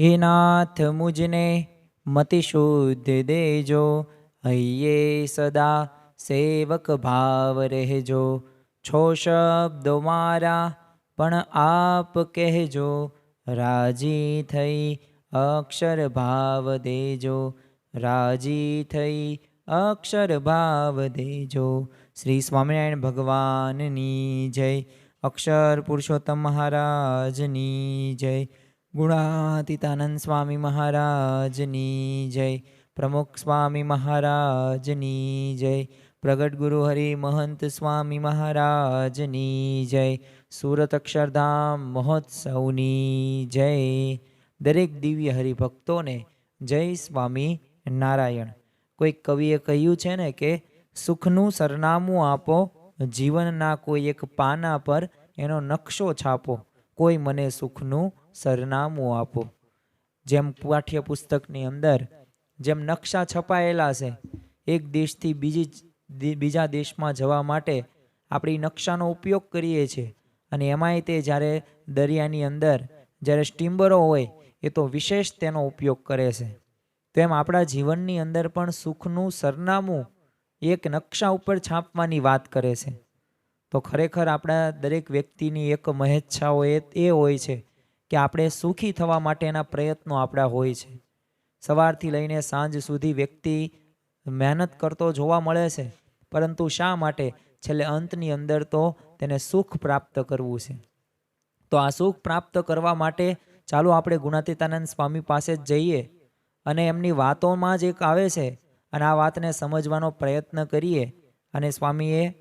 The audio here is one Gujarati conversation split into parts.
હે નાથ મુજને મતિ શુદ્ધ દેજો હૈયે સદા સેવક ભાવ રહેજો છો શબ્દો મારા પણ આપ કહેજો રાજી થઈ અક્ષર ભાવ દેજો રાજી થઈ અક્ષર ભાવ દેજો શ્રી સ્વામિનારાયણ ભગવાનની જય અક્ષર પુરુષોત્તમ મહારાજની જય ગુણાતીતાનંદ સ્વામી મહારાજની જય પ્રમુખ સ્વામી મહારાજની જય પ્રગટ ગુરુ હરિ મહંત સ્વામી મહારાજની જય સુરત અક્ષરધામ મહોત્સવની જય દરેક દિવ્ય હરિભક્તોને જય સ્વામી નારાયણ। કોઈક કવિએ કહ્યું છે ને કે, સુખનું સરનામું આપો, જીવનના કોઈ એક પાના પર એનો નકશો છાપો, કોઈ મને સુખનું સરનામું આપો. જેમ પાઠ્યપુસ્તકની અંદર જેમ નકશા છપાયેલા છે, એક દેશથી બીજી બીજા દેશમાં જવા માટે આપણી નકશાનો ઉપયોગ કરીએ છીએ. અને એમાંય તે જ્યારે દરિયાની અંદર જ્યારે સ્ટીમરો હોય, એ તો વિશેષ તેનો ઉપયોગ કરે છે. તેમ આપણા જીવનની અંદર પણ સુખનું સરનામું એક નકશા ઉપર છાપવાની વાત કરે છે. તો ખરેખર આપણા દરેક વ્યક્તિની એક મહેચ્છાઓ એ હોય છે કે આપણે સુખી થવા માટેના પ્રયત્નો આપણા હોય છે. સવારથી લઈને સાંજ સુધી વ્યક્તિ મહેનત કરતો જોવા મળે છે, પરંતુ શા માટે? છેલ્લે અંતની અંદર તો તેને સુખ પ્રાપ્ત કરવું છે. તો આ સુખ પ્રાપ્ત કરવા માટે ચાલો આપણે ગુણાતીતાનંદ સ્વામી પાસે જ જઈએ અને એમની વાતોમાં જ એક આવે છે અને આ વાતને સમજવાનો પ્રયત્ન કરીએ. અને સ્વામીએ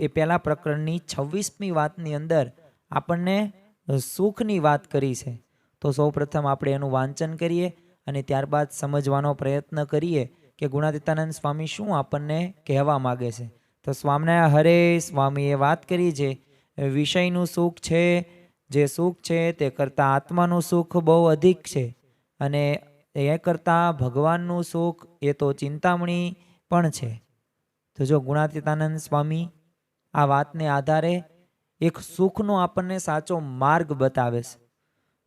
એ પહેલાં પ્રકરણની છવ્વીસમી વાતની અંદર આપણને સુખની વાત કરી છે. તો સૌપ્રથમ આપણે એનું વાંચન કરીએ અને ત્યારબાદ સમજવાનો પ્રયત્ન કરીએ કે ગુણાતીતાનંદ સ્વામી શું આપણને કહેવા માગે છે. તો સ્વામિનારાયણ, હરે સ્વામીએ વાત કરી છે વિષયનું સુખ છે, જે સુખ છે તે કરતાં આત્માનું સુખ બહુ અધિક છે. અને એ કરતાં ભગવાનનું સુખ એ તો ચિંતામણી પણ છે. તો જો ગુણાતીતાનંદ સ્વામી આ વાતને આધારે એક સુખનો આપણને સાચો માર્ગ બતાવે છે.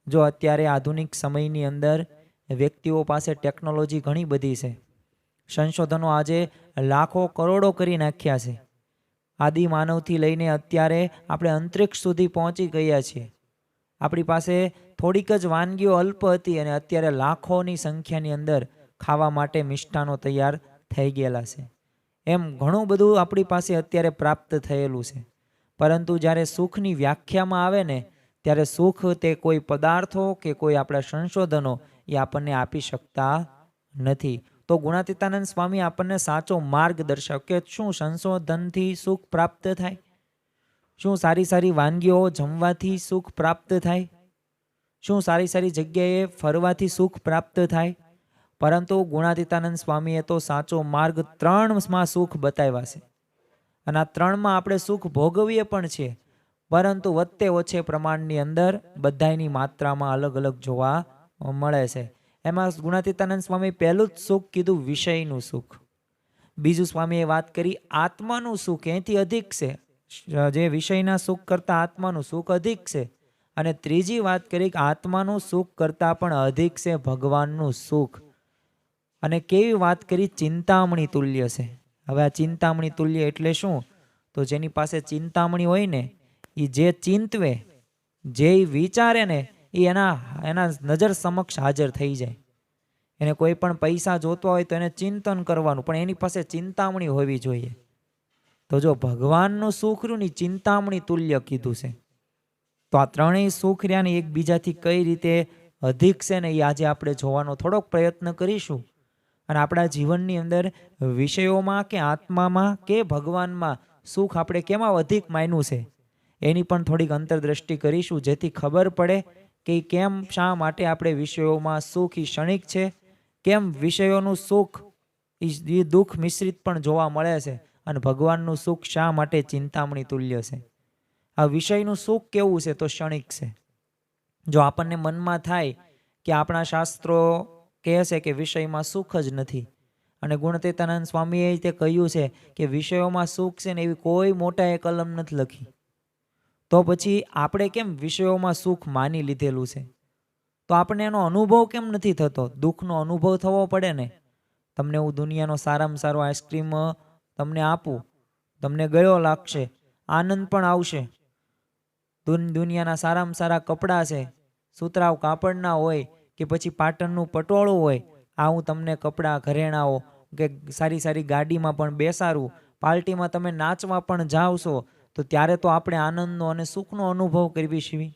જો અત્યારે આધુનિક સમયની અંદર વ્યક્તિઓ પાસે ટેકનોલોજી ઘણી બધી છે. સંશોધનો આજે લાખો કરોડો કરી નાખ્યા છે. આદિ માનવથી લઈને અત્યારે આપણે અંતરિક્ષ સુધી પહોંચી ગયા છીએ. આપણી પાસે થોડીક જ વાનગીઓ અલ્પ હતી અને અત્યારે લાખોની સંખ્યાની અંદર ખાવા માટે મિષ્ટાનો તૈયાર થઈ ગયેલા છે. એમ ઘણું બધું આપણી પાસે અત્યારે પ્રાપ્ત થયેલું છે. પરંતુ જ્યારે સુખની વ્યાખ્યામાં આવે ને, ત્યારે સુખ તે કોઈ પદાર્થો કે કોઈ આપણા સંશોધનો એ આપણને આપી શકતા નથી. તો ગુણાતીતાનંદ સ્વામી આપણને સાચો માર્ગ દર્શાવ કે શું સંશોધનથી સુખ પ્રાપ્ત થાય? શું સારી સારી વાનગીઓ જમવાથી સુખ પ્રાપ્ત થાય? શું સારી સારી જગ્યાએ ફરવાથી સુખ પ્રાપ્ત થાય? પરંતુ ગુણાતીતાનંદ સ્વામીએ તો સાચો માર્ગ ત્રણમાં સુખ બતાવ્યા છે. અને આ ત્રણમાં આપણે સુખ ભોગવીએ પણ છીએ પરંતુ વધતે ઓછે પ્રમાણની અંદર બધાયની માત્રામાં અલગ અલગ જોવા મળે છે. એમાં ગુણાતીતાનંદ સ્વામી પહેલું જ સુખ કીધું વિષયનું સુખ. બીજું સ્વામીએ વાત કરી, આત્માનું સુખ એથી અધિક છે. જે વિષયના સુખ કરતાં આત્માનું સુખ અધિક છે. અને ત્રીજી વાત કરી કે આત્માનું સુખ કરતાં પણ અધિક છે ભગવાનનું સુખ. અને કેવી વાત કરી, ચિંતામણી તુલ્ય છે. હવે આ ચિંતામણી તુલ્ય એટલે શું? તો જેની પાસે ચિંતામણી હોય ને એ જે ચિંતવે, જે વિચારે ને એ એના એના નજર સમક્ષ હાજર થઈ જાય. એને કોઈ પણ પૈસા જોતવા હોય તો એને ચિંતન કરવાનું, પણ એની પાસે ચિંતામણી હોવી જોઈએ. તો જો ભગવાનનું સુખ ચિંતામણી તુલ્ય કીધું છે, તો આ ત્રણેય સુખ એકબીજાથી કઈ રીતે અધિક છે ને એ આજે આપણે જોવાનો થોડોક પ્રયત્ન કરીશું. અને આપણા જીવનની અંદર વિષયોમાં કે આત્મામાં કે ભગવાનમાં સુખ આપણે કેમાં અધિક માન્યું છે? એની પણ થોડીક અંતરદ્રષ્ટિ કરીશું, જેથી ખબર પડે કે કેમ શા માટે આપણે વિષયોમાં સુખ એ ક્ષણિક છે? કેમ વિષયોનું સુખ એ દુઃખ મિશ્રિત પણ જોવા મળે છે? અને ભગવાનનું સુખ શા માટે ચિંતામણી તુલ્ય છે? આ વિષયનું સુખ કેવું છે તો ક્ષણિક છે? જો આપણને મનમાં થાય કે આપણા શાસ્ત્રો કહે છે કે વિષયમાં સુખ જ નથી. અને ગુણતીતાનંદ સ્વામીએ તે કહ્યું છે કે વિષયોમાં સુખ છે ને એવી કોઈ મોટાએ કલમ નથી લખી. તો પછી આપણે કેમ વિષયોમાં સુખ માની લીધેલું છે? તો આપણને એનો અનુભવ કેમ નથી થતો? દુઃખનો અનુભવ થવો પડે ને? તમને હું દુનિયાનો સારામાં સારો આઈસ્ક્રીમ તમને આપું. તમને ગયો લાગશે. આનંદ પણ આવશે. દુન- દુનિયાના સારામાં સારા કપડાં છે. સુતરાવ કાપડના હોય. કે પછી પાટણનું પટોળું હોય, આ હું તમને કપડાં ઘરેણાઓ કે સારી સારી ગાડીમાં પણ બેસાડું. પાર્ટીમાં તમે નાચવા પણ જાઓ છો, તો ત્યારે તો આપણે આનંદનો અને સુખનો અનુભવ કરવી છીએ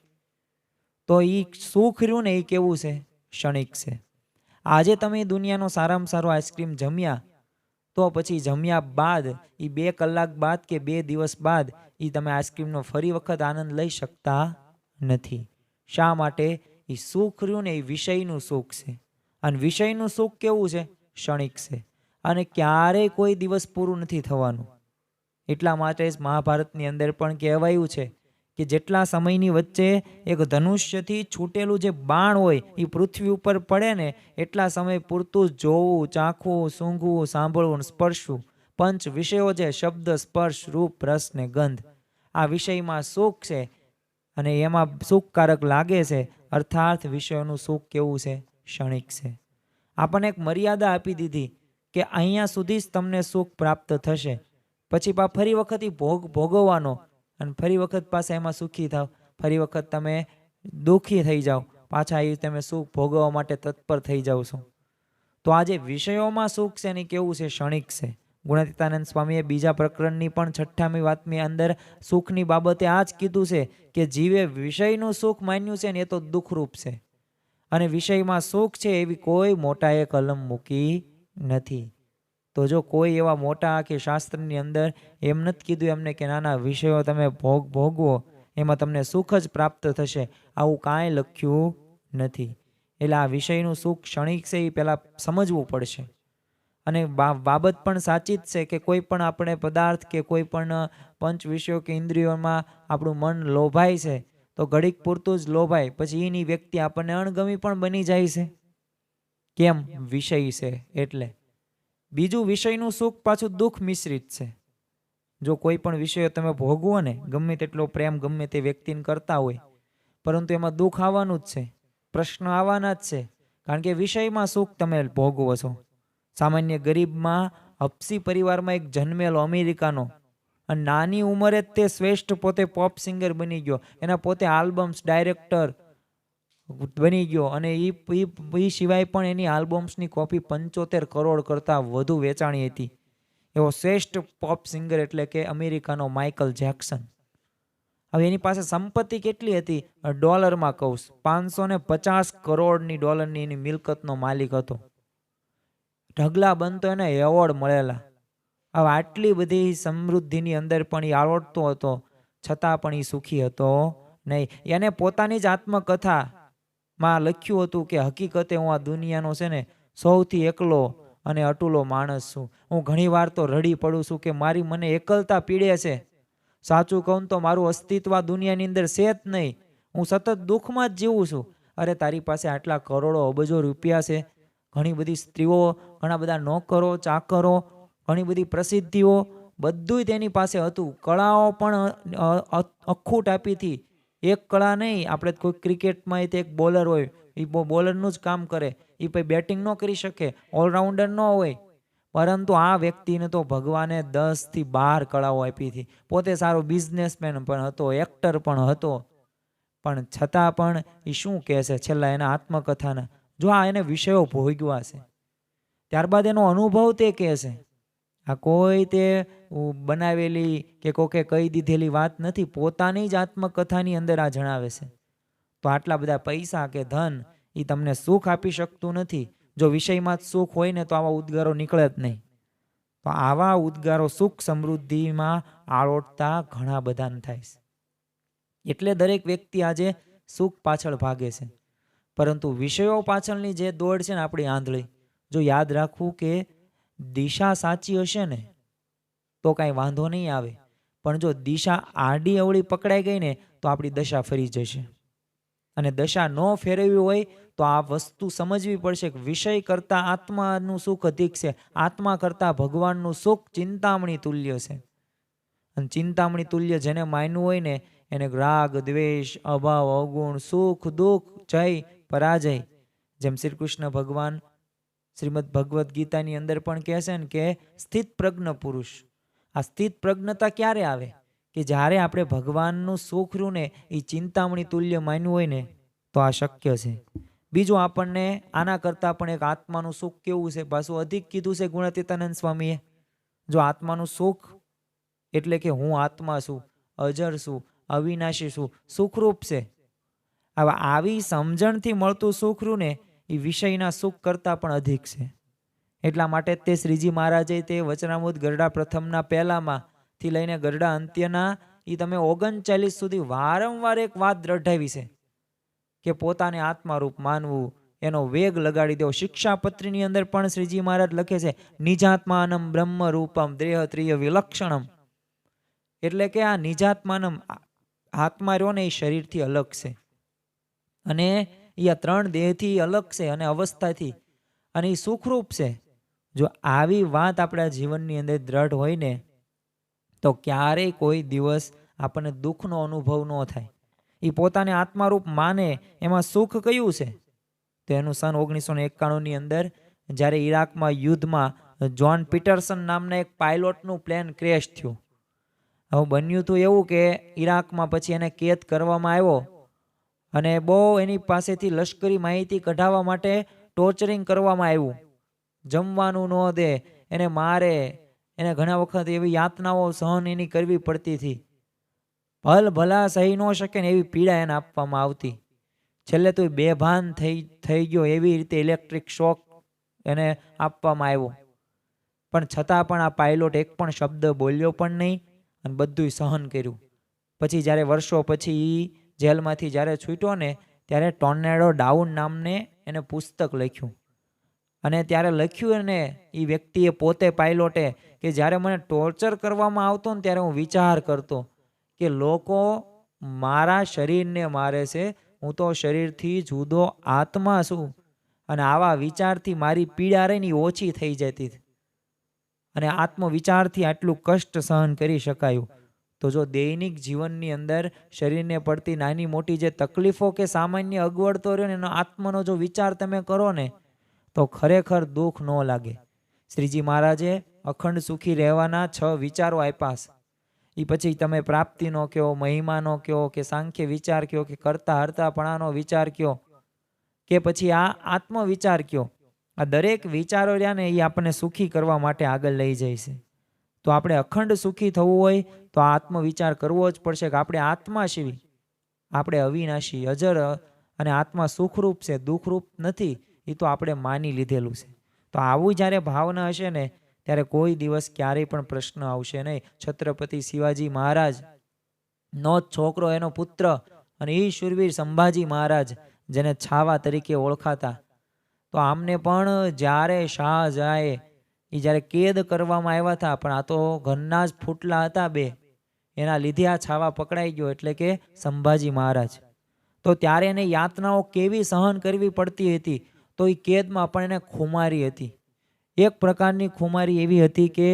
તો એ સુખ રહ્યું ને એ કેવું છે? ક્ષણિક છે. આજે તમે દુનિયાનો સારામાં સારો આઈસ્ક્રીમ જમ્યા, તો પછી જમ્યા બાદ એ બે કલાક બાદ કે બે દિવસ બાદ એ તમે આઈસ્ક્રીમનો ફરી વખત આનંદ લઈ શકતા નથી. શા માટે? એ સુખ રહ્યું ને એ વિષયનું સુખ છે. અને વિષયનું સુખ કેવું છે? ક્ષણિક છે. અને ક્યારેય કોઈ દિવસ પૂરું નથી થવાનું. એટલા માટે જ મહાભારતની અંદર પણ કહેવાયું છે કે જેટલા સમયની વચ્ચે એક ધનુષ્યથી છૂટેલું જે બાણ હોય એ પૃથ્વી ઉપર પડે ને એટલા સમય પૂરતું જોવું, ચાખવું, સૂંઘવું, સાંભળવું સ્પર્શવું. પંચ વિષયો છે, શબ્દ, સ્પર્શ, રૂપ, રસ ને ગંધ. આ વિષયમાં સુખ છે અને એમાં સુખકારક લાગે છે અર્થાત વિષયોનું સુખ કેવું છે, ક્ષણિક છે. આપણને એક મર્યાદા આપી દીધી કે અહીંયા સુધી જ તમને સુખ પ્રાપ્ત થશે. પછી પા ફરી વખત એ ભોગ ભોગવવાનો અને ફરી વખત પાછા એમાં સુખી થાવ. ફરી વખત તમે દુઃખી થઈ જાઓ પાછા એ તમે સુખ ભોગવવા માટે તત્પર થઈ જાઓ છો. તો આજે વિષયોમાં સુખ છે ને કેવું છે, ક્ષણિક છે? ગુણાતીતાનંદ સ્વામીએ બીજા પ્રકરણની પણ છઠ્ઠામી વાતની અંદર સુખની બાબતે આ જ કીધું છે કે જીવે વિષયનું સુખ માન્યું છે ને એ તો દુઃખરૂપ છે. અને વિષયમાં સુખ છે એવી કોઈ મોટાએ કલમ મૂકી નથી. તો જો કોઈ એવા મોટા કે શાસ્ત્રની અંદર એમ નથી કીધું એમને કે નાના વિષયો તમે ભોગ ભોગવો, એમાં તમને સુખ જ પ્રાપ્ત થશે, આવું કાંઈ લખ્યું નથી. એટલે આ વિષયનું સુખ ક્ષણિક છે એ પહેલાં સમજવું પડશે. અને બાબત પણ સાચી જ છે કે કોઈ પણ આપણે પદાર્થ કે કોઈ પણ પંચ વિષયો કે ઇન્દ્રિયોમાં આપણું મન લોભાય છે, તો ઘડીક પૂરતું જ લોભાય, પછી એની વ્યક્તિ આપણને અણગમી પણ બની જાય છે. કેમ? વિષય છે, એટલે. બીજું વિષયનું સુખ પાછું દુઃખ મિશ્રિત છે. જો કોઈ પણ વિષયો તમે ભોગવો ને, ગમે તેટલો પ્રેમ ગમે તે વ્યક્તિને કરતા હોય, પરંતુ એમાં દુઃખ આવવાનું જ છે, પ્રશ્ન આવવાના જ છે, કારણ કે વિષયમાં સુખ તમે ભોગવો છો. સામાન્ય ગરીબમાં હપ્સી પરિવારમાં એક જન્મેલો અમેરિકાનો. અને નાની ઉંમરે જ તે શ્રેષ્ઠ પોતે પોપ સિંગર બની ગયો. એના પોતે આલ્બમ્સ ડાયરેક્ટર બની ગયો. અને એ એ સિવાય પણ એની આલ્બમ્સની કોપી પંચોતેર કરોડ કરતાં વધુ વેચાણી હતી. એવો શ્રેષ્ઠ પોપ સિંગર એટલે કે અમેરિકાનો માઇકલ જેક્સન હવે એની પાસે સંપત્તિ કેટલી હતી? ડોલરમાં કહું. પાંચસો ને પચાસ કરોડની ડોલરની એની મિલકતનો માલિક હતો. ઢગલા બનતો એને એવોર્ડ મળેલા. હવે આટલી બધી સમૃદ્ધિની અંદર પણ એ આવડતો હતો, છતાં પણ એ સુખી હતો નહીં. એને પોતાની જ આત્મકથામાં લખ્યું હતું કે, હકીકતે હું આ દુનિયાનો છે ને, સૌથી એકલો અને અટુલો માણસ છું. હું ઘણીવાર તો રડી પડું છું કે, મારી મને એકલતા પીડે છે. સાચું કહું તો મારું અસ્તિત્વ દુનિયાની અંદર છે જ નહીં. હું સતત દુઃખમાં જ જીવું છું. અરે, તારી પાસે આટલા કરોડો અબજો રૂપિયા છે. ઘણી બધી સ્ત્રીઓ ઘણા બધા નોકરો, ચાકરો, ઘણી બધી પ્રસિદ્ધિઓ બધુંય તેની પાસે હતું. કળાઓ પણ અખૂટ આપી હતી એક કળા નહીં, આપણે કોઈ ક્રિકેટમાં તે એક બોલર હોય. એ બોલરનું જ કામ કરે. એ પછી બેટિંગ ન કરી શકે. ઓલરાઉન્ડર ન હોય. પરંતુ આ વ્યક્તિને તો ભગવાને દસથી બાર કળાઓ આપી હતી પોતે સારો બિઝનેસમેન પણ હતો, એક્ટર પણ હતો. પણ છતાં પણ એ શું કહે છે છેલ્લા એના આત્મકથાના જો આ એને વિષયો ભોગવા છે, ત્યારબાદ એનો અનુભવ તે કહે છે, આ કોઈ તે બનાવેલી કે કોકે કહી દીધેલી વાત નથી, પોતાની જ આત્મકથાની અંદર આ જણાવે છે. તો આટલા બધા પૈસા કે ધન એ તમને સુખ આપી શકતું નથી, જો વિષયમાં જ સુખ હોય ને તો આવા ઉદ્ગારો નીકળે જ નહીં. તો આવા ઉદ્ગારો સુખ સમૃદ્ધિમાં આળોટતા ઘણા બધાને થાય છે. એટલે દરેક વ્યક્તિ આજે સુખ પાછળ ભાગે છે. પરંતુ વિષયો પાછળની જે દોડ છે ને આપણી આંધળી, જો યાદ રાખવું કે દિશા સાચી હશે ને, તો કાંઈ વાંધો નહીં આવે. પણ જો દિશા આડી અવળી પકડાઈ ગઈ ને, તો આપણી દશા ફરી જશે. અને દશા ન ફેરવવી હોય, તો આ વસ્તુ સમજવી પડશે કે વિષય કરતાં આત્માનું સુખ અધિક છે. આત્મા કરતાં ભગવાનનું સુખ ચિંતામણી તુલ્ય છે. અને ચિંતામણી તુલ્ય જેને માન્યું હોય ને, એને રાગ, દ્વેષ, અભાવ, અવગુણ, સુખ, દુઃખ, જય પરાજય. જેમ શ્રી કૃષ્ણ ભગવાન શ્રીમદ ભગવદ્ ગીતાની અંદર પણ કહે છે ને કે સ્થિત પ્રજ્ઞ પુરુષ. આ સ્થિત પ્રજ્ઞતા ક્યારે આવે? કે જ્યારે આપણે ભગવાનનું સુખ રહ્યું ને એ ચિંતામણી તુલ્ય માન્યું હોય ને, તો આ શક્ય છે. બીજું આપણને આના કરતાં પણ એક આત્માનું સુખ કેવું છે? પાછું અધિક કીધું છે ગુણાતીતાનંદ સ્વામીએ. જો આત્માનું સુખ એટલે કે હું આત્મા છું, અજર છું, અવિનાશી છું, સુખરૂપ છે હવે આવી સમજણથી મળતું સુખરું ને એ વિષયના સુખ કરતાં પણ અધિક છે. એટલા માટે તે શ્રીજી મહારાજે તે વચનામૃત ગરડા પ્રથમના પહેલામાં થી લઈને ગરડા અંત્યના એ તમે ઓગણચાલીસ સુધી વારંવાર એક વાત દ્રઢાવી છે કે પોતાને આત્મારૂપ માનવું, એનો વેગ લગાડી દેવો. શિક્ષાપત્રીની અંદર પણ શ્રીજી મહારાજ લખે છે, નિજાત્માનમ બ્રહ્મ રૂપમ દેહ ત્રિય વિલક્ષણમ. એટલે કે આ નિજાત્માનમ આત્મા રહ્યો ને એ શરીરથી અલગ છે. અને એ આ ત્રણ દેહથી અલગ છે અને અવસ્થાથી. અને એ સુખરૂપ છે. જો આવી વાત આપણા જીવનની અંદર દ્રઢ હોય ને, તો ક્યારેય કોઈ દિવસ આપણને દુઃખનો અનુભવ ન થાય. એ પોતાને આત્મારૂપ માને એમાં સુખ કયું છે? તો એનું સન ઓગણીસો ને એકાણુંની અંદર, જ્યારે ઈરાકમાં યુદ્ધમાં જ્હોન પીટરસન નામના એક પાયલોટનું પ્લેન ક્રેશ થયું. હવે બન્યું હતું એવું કે ઈરાકમાં પછી એને કેદ કરવામાં આવ્યો. અને બહુ એની પાસેથી લશ્કરી માહિતી કઢાવવા માટે ટોર્ચરિંગ કરવામાં આવ્યું. જમવાનું ન દે, એને મારે, એને ઘણા વખત એવી યાતનાઓ સહન એની કરવી પડતી હતી. ભલ ભલા સહી ન શકે ને એવી પીડા એને આપવામાં આવતી. છેલ્લે તો બેભાન થઈ થઈ ગયો એવી રીતે ઇલેક્ટ્રિક શોક એને આપવામાં આવ્યો. પણ છતાં પણ આ પાયલોટ એક પણ શબ્દ બોલ્યો પણ નહીં અને બધુંય સહન કર્યું. પછી જ્યારે વર્ષો પછી જેલમાંથી જ્યારે છૂટ્યો ને, ત્યારે ટોર્નેડો ડાઉન નામને એને પુસ્તક લખ્યું. અને ત્યારે લખ્યું ને એ વ્યક્તિએ પોતે પાયલોટે કે જ્યારે મને ટોર્ચર કરવામાં આવતો ને ત્યારે હું વિચાર કરતો કે લોકો મારા શરીરને મારે છે, હું તો શરીરથી જુદો આત્મા છું. અને આવા વિચારથી મારી પીડા રહી ને ઓછી થઈ જતી. અને આત્મવિચારથી આટલું કષ્ટ સહન કરી શકાયું. તો જો દૈનિક જીવનની અંદર શરીરને પડતી નાની મોટી જે તકલીફો કે સામાન્ય અગવડતો રહ્યો ને એનો આત્મનો જો વિચાર તમે કરો ને, તો ખરેખર દુઃખ ન લાગે. શ્રીજી મહારાજે અખંડ સુખી રહેવાના છ વિચારો આપ્યા એ પછી તમે પ્રાપ્તિનો કયો, મહિમાનો કયો કે સાંખ્ય વિચાર કયો કે કરતા હરતાપણાનો વિચાર કયો કે પછી આ આત્મવિચાર કયો? આ દરેક વિચારો રહ્યા ને એ આપણને સુખી કરવા માટે આગળ લઈ જાય છે. તો આપણે અખંડ સુખી થવું હોય તો આત્મવિચાર કરવો જ પડશે કે આપણે આત્મા શિવી આપણે અવિનાશી, અજર અને આત્મા સુખરૂપ છે, દુઃખરૂપ નથી, એ તો આપણે માની લીધેલું છે. તો આવું જ્યારે ભાવના હશે ને, ત્યારે કોઈ દિવસ ક્યારેય પણ પ્રશ્ન આવશે નહીં. છત્રપતિ શિવાજી મહારાજ, નો છોકરો, એનો પુત્ર અને એ શુરવીર સંભાજી મહારાજ, જેને છાવા તરીકે ઓળખાતા. તો આમને પણ જ્યારે શાહજહાએ એ જ્યારે કેદ કરવામાં આવ્યા હતા, પણ આ તો ઘરના જ ફૂટલા હતા બે. એના લીધે આ છાવા પકડાઈ ગયો એટલે કે સંભાજી મહારાજ. તો ત્યારે એને યાતનાઓ કેવી સહન કરવી પડતી હતી, તો એ કેદમાં પણ એને ખુમારી હતી. એક પ્રકારની ખુમારી એવી હતી કે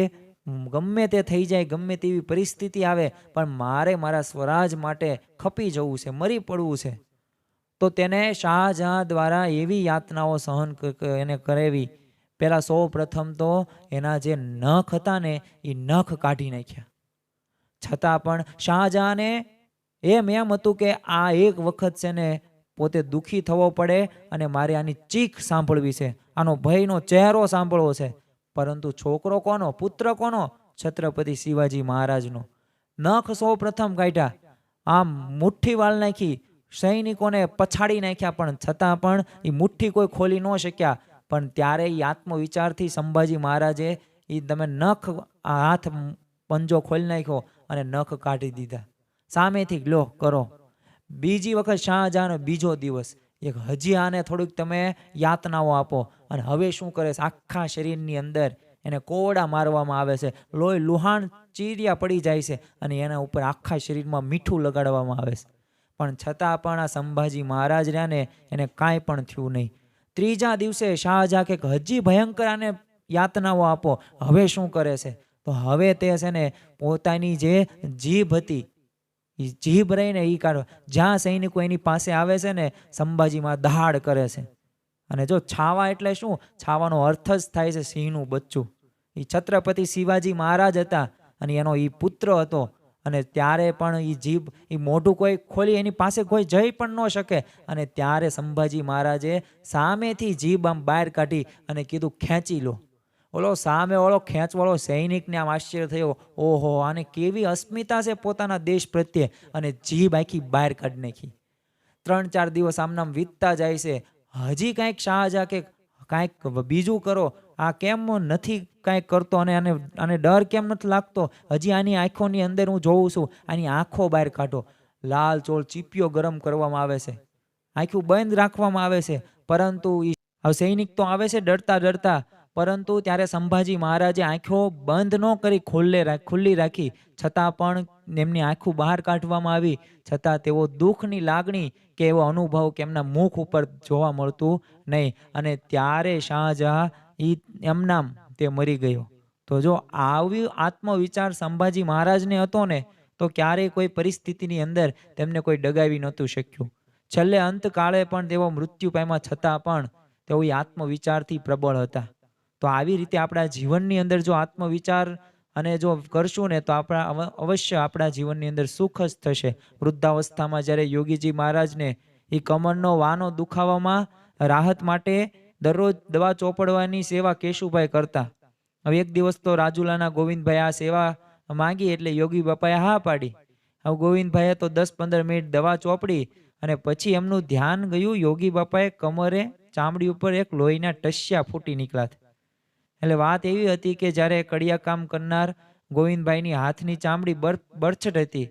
ગમે તે થઈ જાય, ગમે તેવી પરિસ્થિતિ આવે, પણ મારે મારા સ્વરાજ માટે ખપી જવું છે, મરી પડવું છે. તો તેને શાહજહાં દ્વારા એવી યાતનાઓ સહન એને કરેવી પહેલાં સૌ પ્રથમ તો એના જે નખ હતા ને એ નખ કાઢી નાખ્યા. છતાં પણ શાહજહાને એમ એમ હતું કે આ એક વખત છે ને પોતે દુઃખી થવો પડે અને મારે આની ચીખ સાંભળવી છે. આનો ભયનો ચહેરો સાંભળવો છે. પરંતુ છોકરો કોનો, પુત્ર કોનો? છત્રપતિ શિવાજી મહારાજનો. નખ સૌ પ્રથમ કાઢ્યા. આમ મુઠ્ઠી વાળ નાખી. સૈનિકોને પછાડી નાખ્યા પણ છતાં પણ એ મુઠ્ઠી કોઈ ખોલી ન શક્યા. પણ ત્યારે એ આત્મવિચારથી સંભાજી મહારાજે એ તમે નખ હાથ પંજો ખોલી નાખ્યો અને નખ કાઢી દીધા. સામેથી લો, કરો. બીજી વખત શાહજહાંનો બીજો દિવસ. એક હજી આને થોડુંક તમે યાતનાઓ આપો. અને હવે શું કરે છે? આખા શરીરની અંદર એને કોવડા મારવામાં આવે છે. લોહી લુહાણ ચીરિયા પડી જાય છે અને એના ઉપર આખા શરીરમાં મીઠું લગાડવામાં આવે છે. પણ છતાં પણ આ સંભાજી મહારાજ રહ્યા ને એને કાંઈ પણ થયું નહીં. ત્રીજા દિવસે શાહજહાં કે હજી ભયંકર આને યાતનાઓ આપો. હવે શું કરે છે? તો હવે તે છે ને પોતાની જે જીભ હતી જીભ રહીને એ કાઢો. જ્યાં સૈનિકો એની પાસે આવે છે ને, સંભાજીમાં દહાડ કરે છે. અને જો છાવા એટલે શું? છાવાનો અર્થ જ થાય છે સિંહનું બચ્ચું. એ છત્રપતિ શિવાજી મહારાજ હતા અને એનો એ પુત્ર હતો. અને ત્યારે પણ એ જીભ એ મોઢું કોઈ ખોલી એની પાસે કોઈ જઈ પણ ન શકે. અને ત્યારે સંભાજી મહારાજે સામેથી જીભ આમ બહાર કાઢી અને કીધું, ખેંચી લો. ઓલો સામે ઓલો ખેંચવાળો સૈનિકને આમ આશ્ચર્ય થયો. ઓહો, આને કેવી અસ્મિતા છે પોતાના દેશ પ્રત્યે. અને જીભ આખી બહાર કાઢી નાખી. ત્રણ ચાર દિવસ આમનામ વીતતા જાય છે. હજી કાંઈક શાહજા કે કાંઈક બીજું કરો. આ કેમ નથી કાંઈક કરતો અને આને આને ડર કેમ નથી લાગતો? હજી આની આંખોની અંદર હું જોઉં છું, આની આંખો બહાર કાઢો. લાલ ચોળ ચીપિયો ગરમ કરવામાં આવે છે. આંખું બંધ રાખવામાં આવે છે. પરંતુ સૈનિક તો આવે છે ડરતા ડરતા. પરંતુ ત્યારે સંભાજી મહારાજે આંખો બંધ ન કરી ખુલ્લે ખુલ્લી રાખી. છતાં પણ એમની આંખો બહાર કાઢવામાં આવી. છતાં તેઓ દુઃખની લાગણી કે એવો અનુભવ કે એમના મુખ ઉપર જોવા મળતું નહીં. અને ત્યારે શાહજહાં ઈ એમનામ તે મરી ગયો. તો જો આવી આત્મવિચાર સંભાજી મહારાજને હતો ને, તો ક્યારેય કોઈ પરિસ્થિતિની અંદર તેમને કોઈ ડગાવી નહોતું શક્યું. છેલ્લે અંતકાળે પણ તેઓ મૃત્યુ પામ્યા છતાં પણ તેઓ આત્મવિચારથી પ્રબળ હતા. તો આવી રીતે આપણા જીવનની અંદર જો આત્મવિચાર અને જો કરશું ને, તો આપણા અવશ્ય આપણા જીવનની અંદર સુખ જ થશે. વૃદ્ધાવસ્થામાં જ્યારે યોગીજી મહારાજને એ કમરનો વાનો દુખાવામાં રાહત માટે દરરોજ દવા ચોપડવાની સેવા કેશુભાઈ કરતા. હવે એક દિવસ તો રાજુલાના ગોવિંદભાઈ આ સેવા માંગી એટલે યોગી બાપાએ હા પાડી. હવે ગોવિંદભાઈએ તો દસ પંદર મિનિટ દવા ચોપડી અને પછી એમનું ધ્યાન ગયું, યોગી બાપાએ કમરે ચામડી ઉપર એક લોહીના ટસ્યા ફૂટી નીકળ્યા. એટલે વાત એવી હતી કે જ્યારે કડિયા કામ કરનાર ગોવિંદભાઈની હાથની ચામડી બર, બરછટ હતી.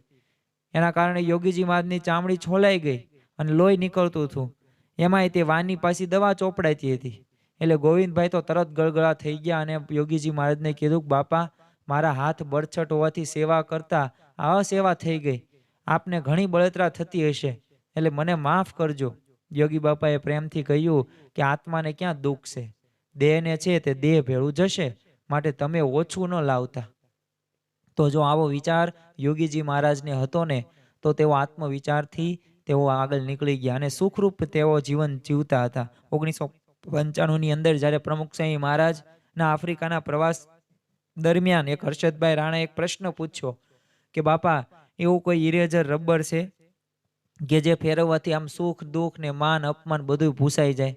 એના કારણે યોગીજી મહારાજની ચામડી છોલાઈ ગઈ અને લોહી નીકળતું હતું. એમાંય તે વાની પાછી દવા ચોપડાતી હતી. એટલે ગોવિંદભાઈ તો તરત ગળગળા થઈ ગયા અને યોગીજી મહારાજને કીધું કે, બાપા, મારા હાથ બળછટ હોવાથી સેવા કરતા આ સેવા થઈ ગઈ. આપને ઘણી બળતરા થતી હશે. એટલે મને માફ કરજો. યોગી બાપાએ પ્રેમથી કહ્યું કે, આત્માને ક્યાં દુઃખ છે? દેહને છે તે દેહ ભેળું જશે. માટે તમે ઓછું ન લાવતા. તો જો આવો વિચાર યોગીજી મહારાજને હતો ને, તો તેઓ આત્મવિચારથી તેઓ આગળ નીકળી ગયા અને સુખરૂપ તેઓ જીવન જીવતા હતા. ઓગણીસો પંચાણુંની અંદર જ્યારે પ્રમુખ સાંઈ મહારાજના આફ્રિકાના પ્રવાસ દરમિયાન એક હર્ષદભાઈ રાણા એક પ્રશ્ન પૂછ્યો કે, બાપા, એવું કોઈ ઇરેઝર રબર છે કે જે ફેરવવાથી આમ સુખ, દુઃખ ને માન, અપમાન બધું ભૂસાઈ જાય?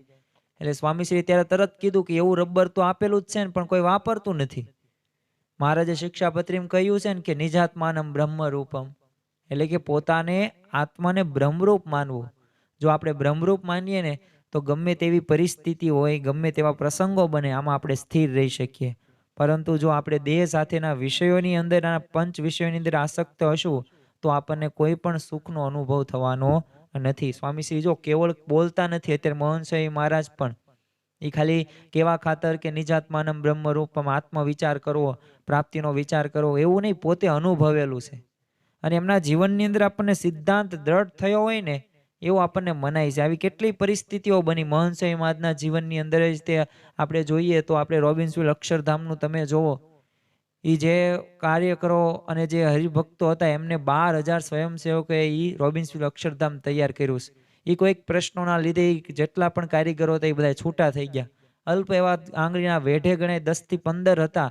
એટલે સ્વામીશ્રી ત્યારે તરત કીધું કે, એવું રબર તો આપેલું જ છે ને, પણ કોઈ વાપરતું નથી. મહારાજે શિક્ષાપત્રીમાં કહ્યું છે ને કે નિજાત્માનમ બ્રહ્મ રૂપમ એટલે કે પોતાને આત્માને બ્રહ્મરૂપ માનવું. જો આપણે બ્રહ્મરૂપ માનીએ ને, તો ગમે તેવી પરિસ્થિતિ હોય, ગમે તેવા પ્રસંગો બને, આમાં આપણે સ્થિર રહી શકીએ. પરંતુ જો આપણે દેહ સાથેના વિષયોની અંદર, આ પંચ વિષયોની અંદર આસક્ત હશું, તો આપણને કોઈ પણ સુખનો અનુભવ થવાનો નથી. સ્વામીશ્રી, જો કેવળ બોલતા નથી, અત્યારે મોહન મહારાજ પણ. એ ખાલી કેવા ખાતર કે નિજાત્માનમ બ્રહ્મ આત્મવિચાર આત્મ વિચાર કરવો, પ્રાપ્તિનો વિચાર કરવો, એવું નહીં, પોતે અનુભવેલું છે. અને એમના જીવનની અંદર આપણને સિદ્ધાંત દ્રઢ થયો હોય ને, એવું આપણને મનાય છે. આવી કેટલી પરિસ્થિતિઓ બની. મહંત સ્વામી જીવનની અંદર જ તે આપણે જોઈએ તો આપણે રોબિન્સવિલ અક્ષરધામનું તમે જોવો એ જે કાર્યકરો અને જે હરિભક્તો હતા, એમને બાર હજાર સ્વયંસેવકોએ એ રોબિન્સવિલ અક્ષરધામ તૈયાર કર્યું છે. એ કોઈક પ્રશ્નોના લીધે જેટલા પણ કારીગરો હતા એ બધા છૂટા થઈ ગયા. અલ્પ એવા આંગળીના વેઢે ગણે દસથી પંદર હતા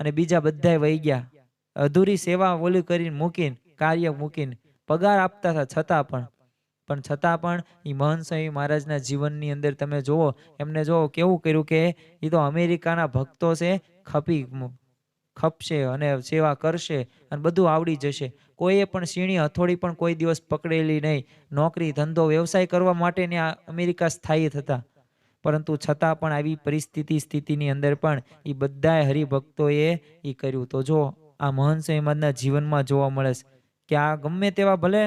અને બીજા બધાએ વહી ગયા. અધૂરી સેવા ઓલી કરીને મૂકીને, કાર્ય મૂકીને પગાર આપતા હતા, છતાં પણ. પણ છતાં પણ એ મહંત મહારાજના જીવનની અંદર તમે જુઓ, એમને જુઓ કેવું કર્યું કે એ તો અમેરિકાના ભક્તો છે, ખપી ખપશે અને સેવા કરશે અને બધું આવડી જશે. કોઈએ પણ સીણી હથોડી પણ કોઈ દિવસ પકડેલી નહીં. નોકરી, ધંધો, વ્યવસાય કરવા માટેને આ અમેરિકા સ્થાયી થતા. પરંતુ છતાં પણ આવી પરિસ્થિતિ સ્થિતિની અંદર પણ એ બધાએ હરિભક્તોએ એ કર્યું. તો જો આ મહંત સ્વામી જીવનમાં જોવા મળે છે કે આ ગમે તેવા ભલે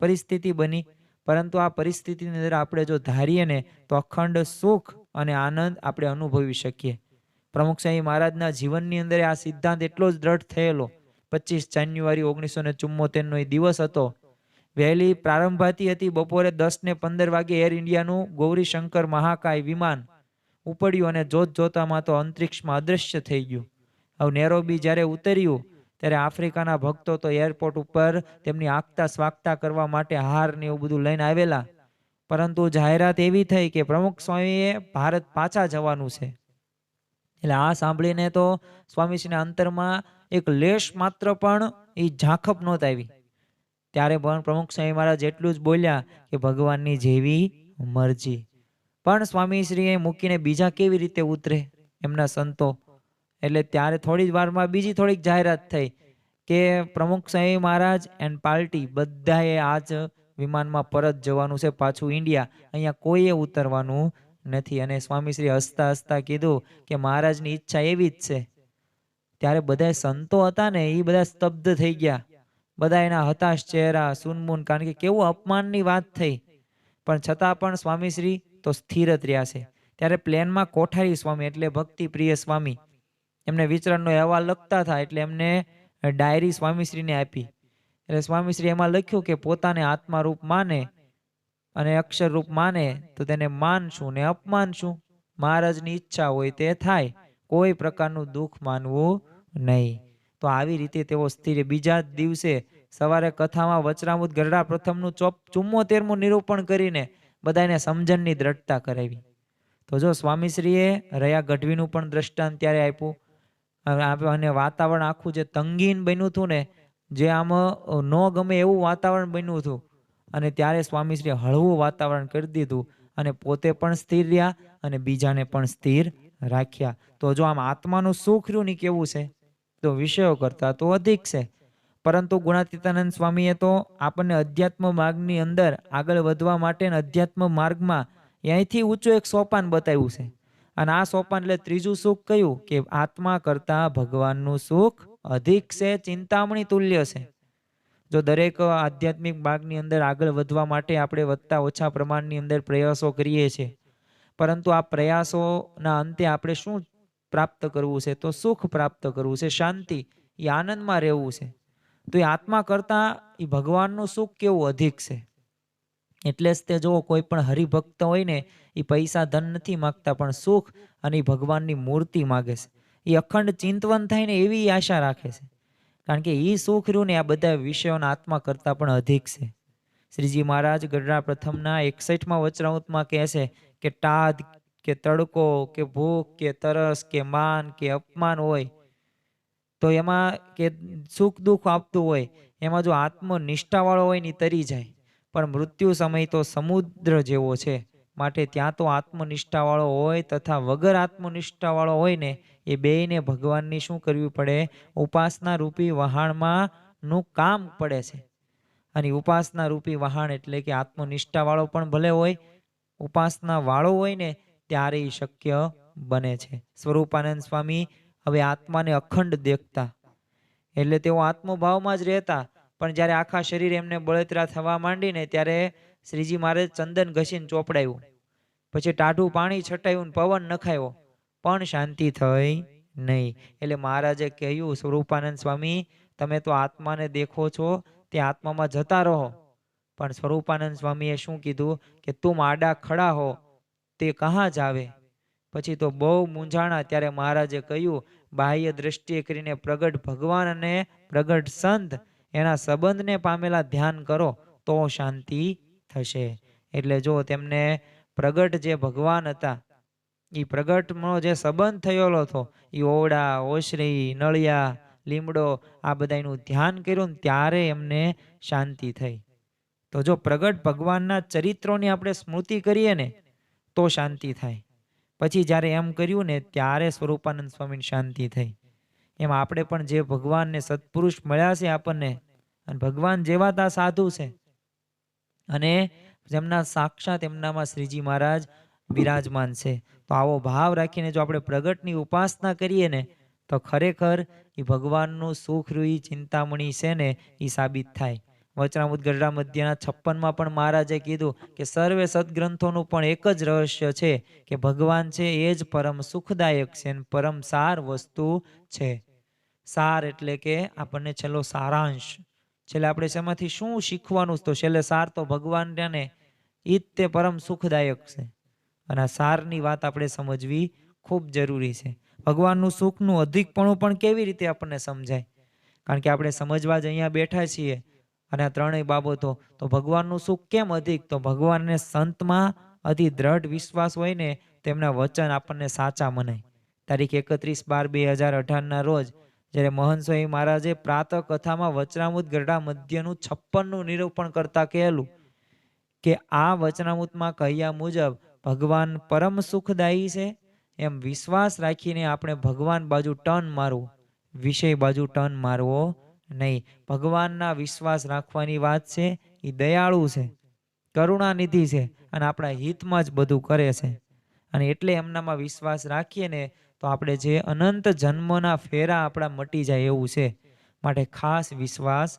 પરિસ્થિતિ બની, પરંતુ આ પરિસ્થિતિની અંદર આપણે જો ધારીએ ને તો અખંડ સુખ અને આનંદ આપણે અનુભવી શકીએ. પ્રમુખ સ્વામી મહારાજના જીવનની અંદર આ સિદ્ધાંત એટલો જ દ્રઢ થયેલો. પચીસ જાન્યુઆરી ઓગણીસો ને ચુમ્મોતેરનો એ દિવસ હતો. વહેલી પ્રારંભાતી હતી બપોરે દસ ને પંદર વાગે એર ઇન્ડિયાનું ગૌરીશંકર મહાકાય વિમાન ઉપડ્યું અને જોત જોતામાં તો અંતરિક્ષમાં અદૃશ્ય થઈ ગયું. હવે નેરોબી જ્યારે ઉતર્યું ત્યારે આફ્રિકાના ભક્તો તો એરપોર્ટ ઉપર તેમની આગતા સ્વાગતા કરવા માટે હાર ને એવું બધું લઈને આવેલા. પરંતુ જાહેરાત એવી થઈ કે પ્રમુખ સ્વામીએ ભારત પાછા જવાનું છે. એટલે આ સાંભળીને તો સ્વામીશ્રીના અંતરમાં એક લેશ માત્ર પણ એ ઝાંખપ નહોત આવી. ત્યારે પણ પ્રમુખ સ્વામી મહારાજ એટલું જ બોલ્યા કે ભગવાનની જેવી મરજી. પણ સ્વામીશ્રીએ મૂકીને બીજા કેવી રીતે ઉતરે? એમના સંતો એટલે ત્યારે થોડી જ વારમાં બીજી થોડીક જાહેરાત થઈ કે પ્રમુખ સ્વામી મહારાજ એન્ડ પાર્ટી બધાએ આજ વિમાનમાં પરત જવાનું છે, પાછું ઇન્ડિયા. અહીંયા કોઈએ ઉતરવાનું નથી. અને સ્વામીશ્રી હસતા હસતા કીધું કે મહારાજની ઈચ્છા એવી જ છે. ત્યારે બધા સંતો હતા ને એ બધા સ્તબ્ધ થઈ ગયા. બધા એના હતાશ ચહેરા, સુનમુન, કારણ કે કેવું અપમાનની વાત થઈ. પણ છતાં પણ સ્વામીશ્રી તો સ્થિર જ રહ્યા છે. ત્યારે પ્લેનમાં કોઠારી સ્વામી, એટલે ભક્તિ પ્રિય સ્વામી એમને વિચરણનો અહેવાલ લખતા હતા એટલે એમને ડાયરી સ્વામીશ્રીને આપી. એટલે સ્વામીશ્રી એમાં લખ્યું કે પોતાને આત્મારૂપ માને અને અક્ષરરૂપ માને તો તેને માનશું ને અપમાનશું મહારાજની ઈચ્છા હોય તે થાય. કોઈ પ્રકારનું દુઃખ માનવું નહીં. તો આવી રીતે તેઓ સ્થિર બીજા જ દિવસે સવારે કથામાં વચરામુદ ગરડા પ્રથમનું ચોપ ચુમ્મોતેરમું નિરૂપણ કરીને બધાને સમજણની દ્રઢતા કરાવી. તો જો સ્વામીશ્રીએ રયા ગઢવીનું પણ દ્રષ્ટાંત ત્યારે આપ્યું. અને વાતાવરણ આખું જે તંગીન બન્યું હતું ને, જે આમ ન ગમે એવું વાતાવરણ બન્યું હતું. અને ત્યારે સ્વામીશ્રીએ હળવું વાતાવરણ કરી દીધું અને પોતે પણ સ્થિર રહ્યા અને બીજાને પણ સ્થિર રાખ્યા. તો જો આમ આત્માનું સુખ રહ્યું ને કેવું છે? તો વિષયો કરતા તો અધિક છે. પરંતુ ગુણાતીતાનંદ સ્વામીએ તો આપણને અધ્યાત્મ માર્ગની અંદર આગળ વધવા માટે અધ્યાત્મ માર્ગમાં અહીંથી ઊંચું એક સોપાન બતાવ્યું છે. અને આ સોપાન એટલે ત્રીજું સુખ કયું? કે આત્મા કરતા ભગવાનનું સુખ અધિક છે, ચિંતામણી તુલ્ય છે. જો દરેક આધ્યાત્મિક માર્ગની અંદર આગળ વધવા માટે આપણે વધતા ઓછા પ્રમાણની અંદર પ્રયાસો કરીએ છીએ. પરંતુ આ પ્રયાસોના અંતે આપણે શું પ્રાપ્ત કરવું છે? તો સુખ પ્રાપ્ત કરવું છે, શાંતિ, એ આનંદમાં રહેવું છે. તો એ આત્મા કરતાં એ ભગવાનનું સુખ કેવું અધિક છે? એટલે જ તે જો કોઈ પણ હરિભક્ત હોય ને એ પૈસા ધન નથી માગતા, પણ સુખ અને ભગવાનની મૂર્તિ માગે છે. એ અખંડ ચિંતવન થાય ને એવી આશા રાખે છે. કારણ કે એ સુખ રહ્યું ને, આ બધા વિષયોના આત્મા કરતાં પણ અધિક છે. શ્રીજી મહારાજ ગઢડા પ્રથમના એકસઠમાં વચરાઉતમાં કહે છે કે ટાદ કે તડકો કે ભૂખ કે તરસ કે માન કે અપમાન હોય, તો એમાં કે સુખ દુઃખ આપતું હોય, એમાં જો આત્મનિષ્ઠાવાળો હોય ને તરી જાય. પણ મૃત્યુ સમય તો સમુદ્ર જેવો છે. માટે ત્યાં તો આત્મનિષ્ઠાવાળો હોય તથા વગર આત્મનિષ્ઠાવાળો હોય ને એ બેયને ભગવાનની શું કરવી પડે? ઉપાસના રૂપી વહાણમાં નું કામ પડે છે. અને ઉપાસના રૂપી વહાણ એટલે કે આત્મનિષ્ઠાવાળો પણ ભલે હોય ઉપાસના વાળો હોય ને ત્યારે એ શક્ય બને છે. સ્વરૂપાનંદ સ્વામી હવે આત્માને અખંડ દેખતા. એટલે તેઓ આત્મભાવમાં જ રહેતા. પણ જ્યારે આખા શરીર એમને બળતરા થવા માંડીને ત્યારે શ્રીજી મહારાજ ચંદન ઘસીને ચોપડાયું. પછી ટાઢું પાણી છટાયું પવન નખાયો. પણ શાંતિ થઈ નહીં. એટલે મહારાજે કહ્યું, સ્વરૂપાનંદ સ્વામી, તમે તો આત્માને દેખો છો, તે આત્મામાં જતા રહો. પણ સ્વરૂપાનંદ સ્વામીએ શું કીધું? કે તું આડા ખડા હો, તે કહા જાવે? પછી તો બહુ મૂંઝાણા ત્યારે મહારાજે કહ્યું, બાહ્ય દ્રષ્ટિએ કરીને પ્રગટ ભગવાન અને પ્રગટ સંત એના સંબંધને પામેલા ધ્યાન કરો તો શાંતિ થશે. એટલે જો તેમને પ્રગટ જે ભગવાન હતા એ પ્રગટનો જે સંબંધ થયેલો હતો એ ઓવડા ઓશરી નળિયા, લીમડો, આ બધાનું ધ્યાન કર્યું ને ત્યારે એમને શાંતિ થઈ. તો જો પ્રગટ ભગવાનના ચરિત્રોની આપણે સ્મૃતિ કરીએ ને, તો શાંતિ થાય. પછી જ્યારે એમ કર્યું ને, ત્યારે સ્વરૂપાનંદ સ્વામીને શાંતિ થઈ. એમ આપણે પણ જે ભગવાનને સત્પુરુષ મળ્યા છે આપણને, અને ભગવાન જેવા તા સાધુ છે. અને જેમના સાક્ષાત એમનામાં શ્રીજી મહારાજ બિરાજમાન છે. તો આવો ભાવ રાખીને જો આપણે પ્રગટની ઉપાસના કરીએ ને, તો ખરેખર એ ભગવાનનું સુખ, રૂઈ, ચિંતામણી છે ને એ સાબિત થાય. વચનામૃત ગઢડા મધ્યના છપ્પનમાં પણ મહારાજે કીધું કે સર્વે સદગ્રંથોનું પણ એક જ રહસ્ય છે કે ભગવાન છે એ જ પરમ સુખદાયક છે પરમ સાર વસ્તુ છે. સાર એટલે કે આપણને છેલ્લો સારાંશ. છેલ્લે આપણે શેમાંથી શું શીખવાનું તો છેલ્લે સાર તો ભગવાન ને ઈ તે પરમ સુખદાયક છે. અને સારની વાત આપણે સમજવી ખૂબ જરૂરી છે. ભગવાનનું સુખનું અધિકપણું પણ કેવી રીતે આપણને સમજાય? કારણ કે આપણે સમજવા જ અહીંયા બેઠા છીએ. અને આ ત્રણેય બાબતો, તો ભગવાનનું સુખ કેમ અધિક? તો ભગવાનને સંતમાં અતિ દ્રઢ વિશ્વાસ હોય ને તેમના વચન આપણને સાચા મનાય. તારીખ એકત્રીસ બાર બે હજાર અઢારના રોજ જ્યારે મહંત સ્વામી મહારાજે પ્રાત કથામાં વચનામૃત ગરડા મધ્યનું છપ્પનનું નિરૂપણ કરતા કહેલું કે આ વચનામૃતમાં કહ્યા મુજબ ભગવાન પરમ સુખદાયી છે, એમ વિશ્વાસ રાખીને આપણે ભગવાન બાજુ ટર્ન મારવું. વિષય બાજુ ટર્ન મારવો નહીં. ભગવાનના વિશ્વાસ રાખવાની વાત છે, એ દયાળુ છે, કરુણાનિધિ છે અને આપણા હિતમાં જ બધું કરે છે. અને એટલે એમનામાં વિશ્વાસ રાખીએ ને તો આપણે જે અનંત જન્મના ફેરા આપણા મટી જાય એવું છે, માટે ખાસ વિશ્વાસ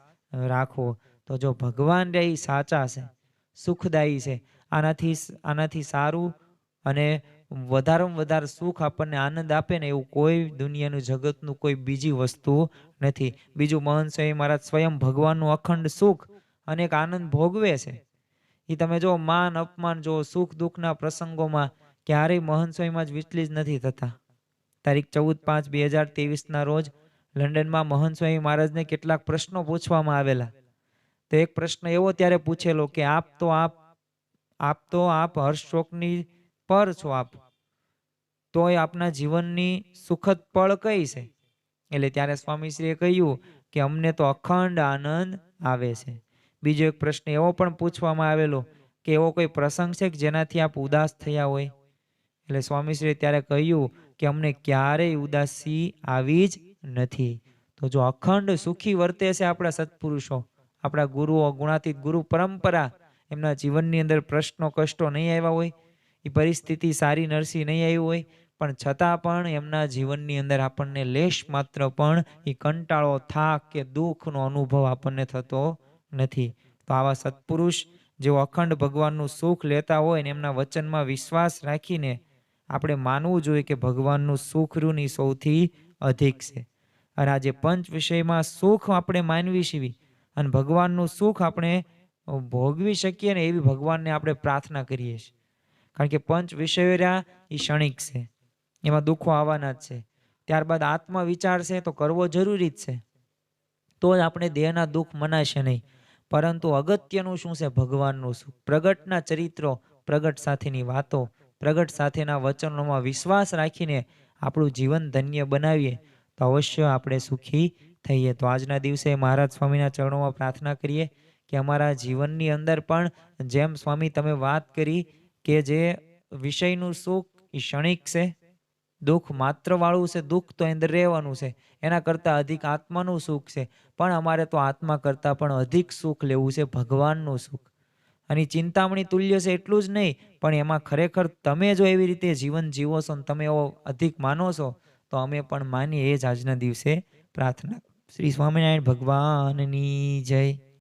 રાખવો. તો જો ભગવાન રે સાચા છે, સુખદાયી છે, આનાથી આનાથી સારું અને વધારેમાં વધારે સુખ આપણને આનંદ આપે ને એવું કોઈ દુનિયાનું જગતનું કોઈ બીજી વસ્તુ નથી. બીજું મહંત સ્વામી મહારાજ સ્વયં ભગવાનનું અખંડ સુખ અને એક આનંદ ભોગવે છે. એ તમે જો માન અપમાન જો સુખ દુઃખના પ્રસંગોમાં ક્યારેય મહંત સ્વામીમાં જ વિચલિત નથી થતા. તારીખ ચૌદ પાંચ બે હજાર ત્રેવીસના રોજ લંડનમાં મહંત સ્વામી મહારાજને કેટલાક પ્રશ્નો પૂછવામાં આવેલા. તો એક પ્રશ્ન એવો ત્યારે પૂછેલો કે, આપ તો આપ આપ તો આપ હર્ષશોકની પર છો આપ. તોય આપના જીવનની સુખદ પળ કઈ છે? એટલે ત્યારે સ્વામીશ્રીએ કહ્યું કે, અમને તો અખંડ આનંદ આવે છે. બીજો એક પ્રશ્ન એવો પણ પૂછવામાં આવેલો કે, એવો કોઈ પ્રસંગ છે કે જેનાથી આપ ઉદાસ થયા હોય? એટલે સ્વામીશ્રીએ ત્યારે કહ્યું કે અમને ક્યારેય ઉદાસી આવી જ નથી. તો જો અખંડ સુખી વર્તે છે આપણા સત્પુરુષો, આપણા ગુરુઓ ગુણાતીત ગુરુ પરંપરા, એમના જીવનની અંદર પ્રશ્નો, કષ્ટો નહીં આવ્યા હોય, એ પરિસ્થિતિ સારી, નરસી નહીં આવી હોય, પણ છતાં પણ એમના જીવનની અંદર આપણને લેશ માત્ર પણ એ કંટાળો, થાક કે દુઃખનો અનુભવ આપણને થતો નથી. તો આવા સત્પુરુષ જેઓ અખંડ ભગવાનનું સુખ લેતા હોય ને એમના વચનમાં વિશ્વાસ રાખીને આપણે માનવું જોઈએ કે ભગવાનનું સુખરૂની સૌથી અધિક છે. અને આજે પંચ વિષયમાં સુખ આપણે માનવી છીએ અને ભગવાનનું સુખ આપણે ભોગવી શકીએ ને એવી ભગવાનને આપણે પ્રાર્થના કરીએ છીએ. કારણ કે પંચ વિષયો રહ્યા એ ક્ષણિક છે. એમાં દુઃખો આવવાના જ છે. ત્યારબાદ આત્મવિચાર છે તો કરવો જરૂરી જ છે. તો જ આપણે દેહના દુઃખ મનાશે નહીં. પરંતુ અગત્યનું શું છે? ભગવાનનું સુખ. પ્રગટના ચરિત્રો પ્રગટ સાથેની વાતો પ્રગટ સાથેના વચનોમાં વિશ્વાસ રાખીને આપણું જીવન ધન્ય બનાવીએ, તો અવશ્ય આપણે સુખી થઈએ. તો આજના દિવસે મહારાજ સ્વામીના ચરણોમાં પ્રાર્થના કરીએ કે અમારા જીવનની અંદર પણ જેમ સ્વામી તમે વાત કરી કે જે વિષયનું સુખ એ ક્ષણિક છે, દુઃખ માત્ર વાળું છે, દુઃખ તો અંદર રહેવાનું છે, એના કરતાં અધિક આત્માનું સુખ છે. પણ અમારે તો આત્મા કરતાં પણ અધિક સુખ લેવું છે, ભગવાનનું સુખ. અને ચિંતામણી તુલ્ય છે એટલું જ નહીં, પણ એમાં ખરેખર તમે જો એવી રીતે જીવન જીવો છો ને તમે એવો અધિક માનો છો, તો અમે પણ માનીએ એ જ આજના દિવસે પ્રાર્થના. શ્રી સ્વામિનારાયણ ભગવાનની જય.